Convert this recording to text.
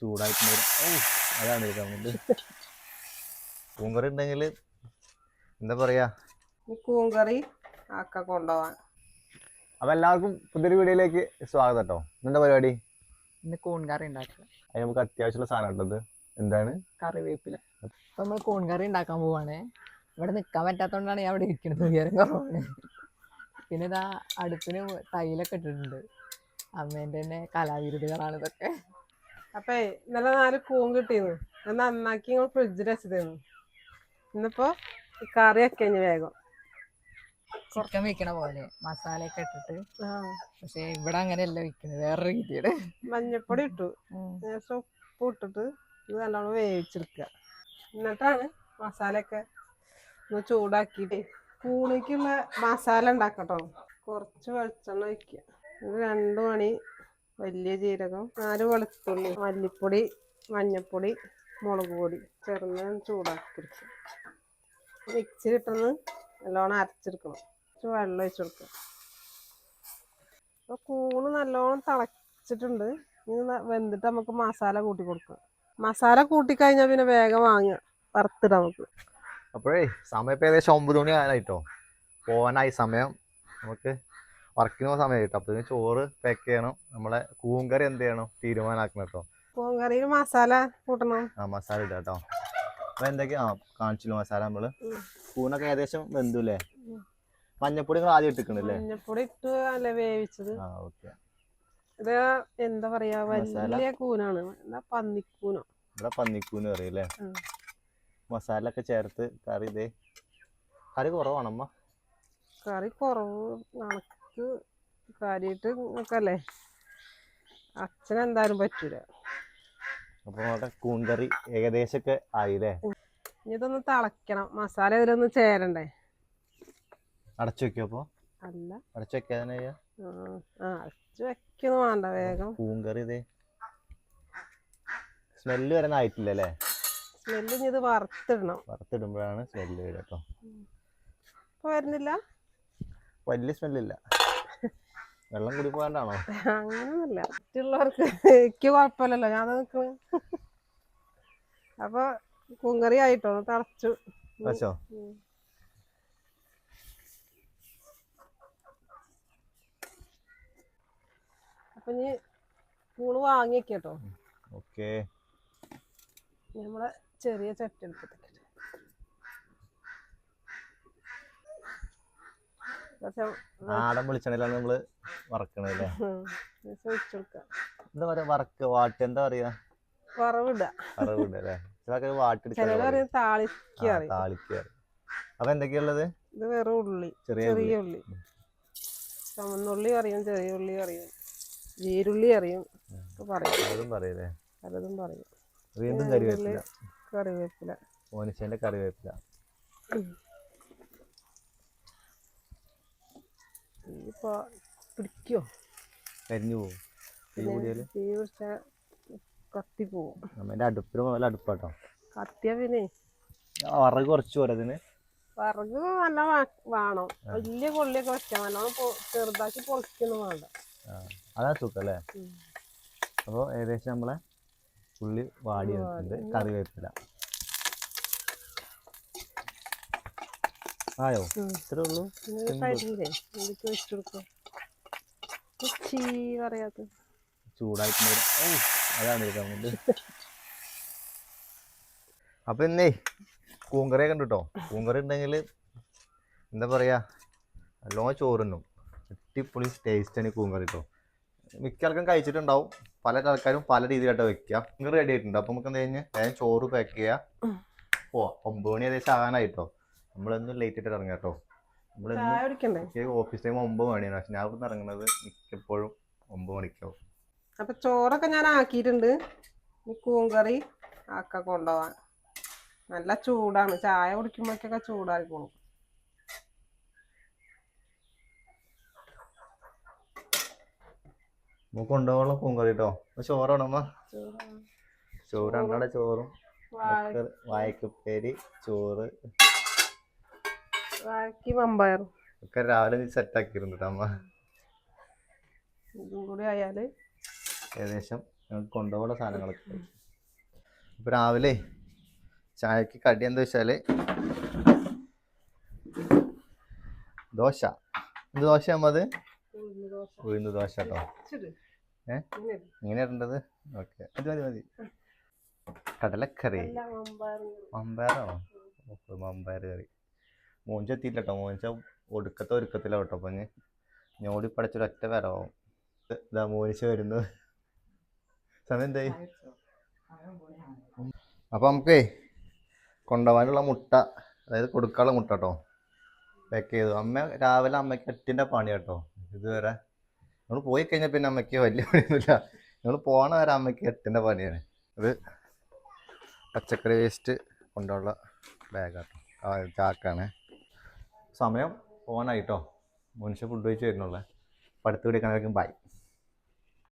ചൂടായിട്ട് അതാണ് എടുക്കുന്നത് പൂങ്കറി ഉണ്ടെങ്കിൽ എന്താ പറയാ? കൂങ്കറി ആക്ക കൊണ്ടുപോവാൻ. അപ്പൊ എല്ലാവർക്കും പുതിയൊരു വീഡിയോയിലേക്ക് സ്വാഗതം കേട്ടോ എന്താ പരിപാടി? ഇന്ന് കൂൺ കറി ഉണ്ടാക്കുക. അതിന് നമുക്ക് അത്യാവശ്യമുള്ള സാധനം ഉള്ളത് എന്താണ്? കറിവേപ്പില. അപ്പൊ നമ്മൾ കൂൺകറി ഉണ്ടാക്കാൻ പോവാണ്. ഇവിടെ നിൽക്കാൻ പറ്റാത്തോണ്ടാണ് ഞാൻ ഇവിടെ ഇരിക്കുന്നത് ഉയരം കുറവാണ്. പിന്നെ ഇതാ അടുപ്പിന് തൈലൊക്കെ ഇട്ടിട്ടുണ്ട്. അമ്മേന്റെ തന്നെ കലാവിരുദ്ധകളാണ് ഇതൊക്കെ. അപ്പേ ഇന്നലെ നാല് കൂൺ കിട്ടിയിരുന്നു. അത് നന്നാക്കി ഞങ്ങൾ ഫ്രിഡ്ജിൽ വെച്ചതായിരുന്നു ഇന്നിപ്പോ കറി കറിയൊക്കെ കഴിഞ്ഞ് വേഗം. ചിക്കൻ വെക്കണ പോലെ മസാല ഒക്കെ ഇട്ടിട്ട് പക്ഷെ ഇവിടെ അങ്ങനെയല്ല വെക്കുന്നത് വേറെ രീതിയുടെ മഞ്ഞപ്പൊടി ഇട്ടു. ശേഷം ഉപ്പ് ഇട്ടിട്ട് ഇത് നല്ലോണം വേവിച്ചെടുക്കുക എന്നിട്ടാണ് മസാലയൊക്കെ ഒന്ന് ചൂടാക്കിയിട്ട് കൂണിക്കുള്ള മസാല ഉണ്ടാക്കട്ടോ. കുറച്ച് വെളിച്ചെണ്ണ ഒഴിക്കുക ഒരു രണ്ട് മണി വലിയ ജീരകം നാല് വെളുത്തുള്ളി മല്ലിപ്പൊടി മഞ്ഞൾപ്പൊടി മുളക് പൊടി ചെറുങ്ങനെ ചൂടാക്കി മിക്സി മിക്സിയിലിട്ടൊന്ന് നല്ലോണം അരച്ചെടുക്കണം. കുറച്ച് വെള്ളം ഒഴിച്ചു കൊടുക്കുക. അപ്പോൾ കൂണ് നല്ലോണം തിളച്ചിട്ടുണ്ട്. ഇനി വെന്തിട്ട് നമുക്ക് മസാല കൂട്ടി കൊടുക്കാം. മസാല കൂട്ടിക്കഴിഞ്ഞാൽ പിന്നെ വേഗം വാങ്ങുക. വറുത്തിടാം നമുക്ക്. അപ്പോഴേ സമയം ഏകദേശം ഒമ്പത് മണി ആയാലായിട്ടോ പോവാനായി സമയം. നമുക്ക് വർക്കിന് പോകുന്ന സമയം കിട്ടും അപ്പൊ ചോറ് പാക്ക് ചെയ്യണം. നമ്മളെ കൂങ്കറി എന്ത് ചെയ്യണം? തീരുമാനമാക്കണം കേട്ടോ പൂങ്കറിയിൽ മസാല കൂട്ടണം. ആ മസാല ഇടാം കേട്ടോ അപ്പൊ എന്തൊക്കെയാ? കാണിച്ചില്ല മസാല നമ്മൾ. കൂണൊക്കെ ഏകദേശം വെന്തുല്ലേ. മഞ്ഞപ്പൊടി നിങ്ങൾ ആദ്യം ഇട്ടിക്കണല്ലേ? മഞ്ഞപ്പൊടി ഇട്ട് അല്ല വേവിച്ചത്. ആ ഓക്കെ. ഇത് എന്താ പറയാ? വലിയ കൂനാണ്. പന്നിക്കൂനോ. ഇവിടെ പന്നിക്കൂന്ന് പറയല്ലേ. മസാല ഒക്കെ ചേർത്ത് കറി ഇതേ. കറി കുറവാണമ്മ. കറി കുറവ് കണക്ക് കാര്യമായിട്ട് നോക്കല്ലേ? അച്ഛൻ എന്തായാലും പറ്റൂല. അപ്പൊ നമ്മുടെ ഏകദേശമൊക്കെ ആയില്ലേ? ഇനി ഇതൊന്ന് തിളയ്ക്കണം. മസാല ഇതിലൊന്ന് ചേരണ്ടേ? അടച്ചു വെക്കോ അപ്പൊ? അല്ല. അടച്ചു വെക്കാതെ ആ വെക്കൊന്നും വേണ്ട വേഗം. കൂങ്കറി ഇതേ സ്മെല്ല് വരെ ആയിട്ടില്ല അല്ലേ? സ്മെല്ല് ഇനി ഇത് വറുത്തിടണം. വറുത്തിടുമ്പോഴാണ് സ്മെല്ല് വരിക കേട്ടോ. ഇപ്പൊ വരുന്നില്ല? വലിയ സ്മെല്ലില്ല വെള്ളം കുടി പോകാണ്ടാണോ അങ്ങനൊന്നുമില്ല. മറ്റുള്ളവർക്ക് എനിക്ക് കുഴപ്പമില്ലല്ലോ. ഞാൻ നിൽക്കണ. അപ്പൊ കുങ്കറി ആയിട്ടോ? തളച്ചു. അപ്പൊ ഇനി കൂൾ വാങ്ങി വെക്കട്ടോ ഓക്കെ. നമ്മളെ ചെറിയ ചട്ടി എടുത്തിട്ട് നാടൻ വെളിച്ചെണ്ണയിലാണ് നമ്മൾ വറക്കണല്ലേ എന്താ പറയാ വറക്ക? വാട്ട്? എന്താ പറയാ? വറവിട. അല്ലേ അപ്പൊ എന്തൊക്കെയുള്ളത് ഇത് വെറും ഉള്ളി. ചെറിയ ഉള്ളി. ചുമന്നുള്ളി അറിയും ചെറിയ ഉള്ളി അറിയും ജീരുള്ളി അറിയും പറയും. അതും പറയല്ലേ പലതും പറയും. വീണ്ടും കറിവേപ്പില. കറിവേപ്പില. മോനിച്ചേന്റെ കറിവേപ്പില. ഇപ്പൊ പിടിക്കോ? കരിഞ്ഞു പോകും തീ കൂടിയാൽ? തീ പിടിച്ച കത്തി പോവും. നമ്മന്റെ അടുപ്പിന് പോലെ അടുപ്പാട്ടോ. കത്തിയാ പിന്നെ. വറക് കുറച്ച് പോരാ വിറക് നല്ല വേണം. വലിയ കൊള്ളിയൊക്കെ വെച്ചാൽ നല്ലോണം ചെറുതാക്കി പൊളിക്കൊന്നും വേണ്ട. അതാ സുഖല്ലേ? അപ്പോൾ ഏകദേശം നമ്മളെ ഉള്ളി വാടി. വന്നിട്ടുണ്ട് കറിവേപ്പില ആയോ. ഇത്രേ ഉള്ളൂ? ചൂടായിട്ട് അതാണ് എടുക്കാൻ അപ്പൊ ഇന്നേ കൂങ്കറിയൊക്കെ ഉണ്ട് കേട്ടോ കൂങ്കറി ഉണ്ടെങ്കിൽ എന്താ പറയാ? നല്ലോണം ചോറുന്നും അടിപൊളി ടേസ്റ്റ് ആണ് കൂങ്കറി കേട്ടോ മിക്ക ആൾക്കും കഴിച്ചിട്ടുണ്ടാവും. പല ആൾക്കാരും പല രീതിയിലായിട്ട് വെക്കുക. കൂങ്കറി റെഡി ആയിട്ടുണ്ട്. അപ്പൊ നമുക്ക് എന്താ കഴിഞ്ഞാൽ വേഗം ചോറ് പാക്ക് ചെയ്യാം. പോവാം ഒമ്പത് മണി ഏകദേശം ആകാനായിട്ടോ. നമ്മളെന്നും ലേറ്റ് ആയിട്ട് ഇറങ്ങാം കേട്ടോ നമ്മളെന്നും ഓഫീസ് ടൈം ഒമ്പത് മണിയാണ്. പക്ഷെ ഞാൻ ഇവിടുന്ന് ഇറങ്ങുന്നത് മിക്കപ്പോഴും ഒമ്പത് മണിക്കാവും. അപ്പൊ ചോറൊക്കെ ഞാൻ ആക്കിയിട്ടുണ്ട്. കൂങ്കറി ആക്ക കൊണ്ടുപോവാൻ. നല്ല ചൂടാണ്. ചായ കുടിക്കുമ്പോഴേക്കൊക്കെ ചൂടായിക്കോളും നമുക്ക് കൊണ്ടുപോകാനുള്ള പൂങ്കറി കേട്ടോ ചോറാണമ്മ ചോറ് രണ്ടാടെ ചോറും വാഴക്കുപ്പേരി ചോറ് ഒക്കെ രാവിലെ നീ സെറ്റ് ആക്കിയിരുന്നു കേട്ടോ അമ്മ. ഇതും കൂടി ആയാൽ. ഏകദേശം ഞങ്ങൾക്ക് കൊണ്ടുപോകുന്ന സാധനങ്ങളൊക്കെ ഇപ്പൊ രാവിലെ ചായക്ക് കടി എന്താ വെച്ചാൽ? ദോശ. എന്ത് ദോശ അമ്മത് ഉഴുന്ന് ദോശ. കേട്ടോ. ഏ? ഇങ്ങനെ ഇട്. ഇങ്ങനെ ഇടേണ്ടത്? ഓക്കെ. മതി മതി. മതി കടലക്കറി. മമ്പയറാണോ മമ്പയർ കറി. മോഞ്ച എത്തിയില്ല മോഞ്ച ഒടുക്കത്തെ ഒരുക്കത്തില്ല കേട്ടോ അപ്പൊ ഞാൻ ഞോടി പടച്ചൊരു ഒറ്റ വരവാവും. ഇതാ മോനിച്ച് വരുന്നു സമയം എന്തായി? അപ്പൊ നമുക്കേ കൊണ്ടുപോകാനുള്ള മുട്ട അതായത് കൊടുക്കാനുള്ള മുട്ട കേട്ടോ പാക്ക് ചെയ്തു. അമ്മ രാവിലെ അമ്മയ്ക്ക് എട്ടിന്റെ പണി കേട്ടോ ഇതുവരെ നമ്മൾ പോയി കഴിഞ്ഞാൽ പിന്നെ അമ്മയ്ക്ക് വലിയ പണിയൊന്നുമില്ല. നമ്മൾ പോണ വരെ അമ്മയ്ക്ക് എട്ടിന്റെ പണിയാണ്. അത് പച്ചക്കറി വേസ്റ്റ് കൊണ്ടുള്ള ബാഗാട്ടോ ചാക്കാണ്. സമയം ഓണായിട്ടോ. മനുഷ്യ ഫുഡ് കഴിച്ച് വരുന്നുള്ളേ. അപ്പം അടുത്ത് ബൈ.